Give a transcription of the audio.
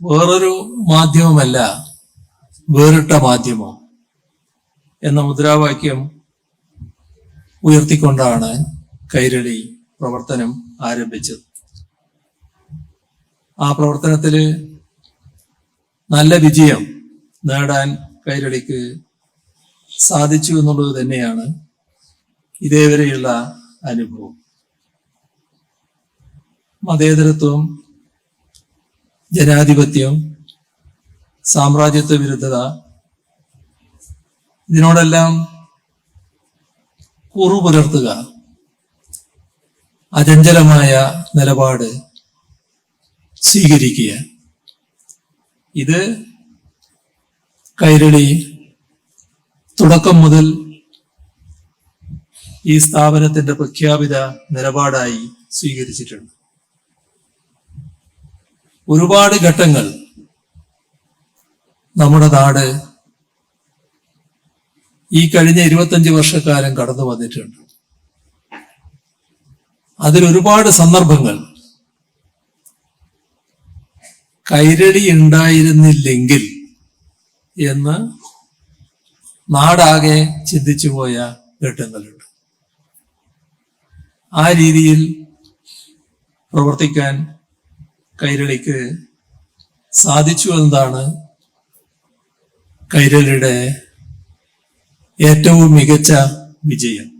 വേറൊരു മാധ്യമമല്ല വേറിട്ട മാധ്യമം എന്ന മുദ്രാവാക്യം ഉയർത്തിക്കൊണ്ടാണ് കൈരളി പ്രവർത്തനം ആരംഭിച്ചത്. ആ പ്രവർത്തനത്തിൽ നല്ല വിജയം നേടാൻ കൈരളിക്ക് സാധിച്ചു എന്നുള്ളത് തന്നെയാണ് ഇതേവരെയുള്ള അനുഭവം. മതേതരത്വം ജനാധിപത്യം സാമ്രാജ്യത്വ വിരുദ്ധത ഇതിനോടെല്ലാം കുറു പുലർത്തുക അചഞ്ചലമായ നിലപാട് സ്വീകരിക്കുക. ഇത് കൈരളി തുടക്കം മുതൽ ഈ സ്ഥാപനത്തിന്റെ പ്രഖ്യാപിത നിലപാടായി സ്വീകരിച്ചിട്ടുണ്ട്. ഒരുപാട് ഘട്ടങ്ങൾ നമ്മുടെ നാട് ഈ കഴിഞ്ഞ ഇരുപത്തഞ്ച് വർഷക്കാലം കടന്നു വന്നിട്ടുണ്ട്. അതിലൊരുപാട് സന്ദർഭങ്ങൾ. കൈരടി ഉണ്ടായിരുന്നില്ലെങ്കിൽ എന്ന് നാടാകെ ചിന്തിച്ചു പോയ ഘട്ടങ്ങളുണ്ട്. ആ രീതിയിൽ പ്രവർത്തിക്കാൻ കൈരളിക്ക് സാധിച്ചു എന്നതാണ് കൈരളിയുടെ ഏറ്റവും മികച്ച വിജയം.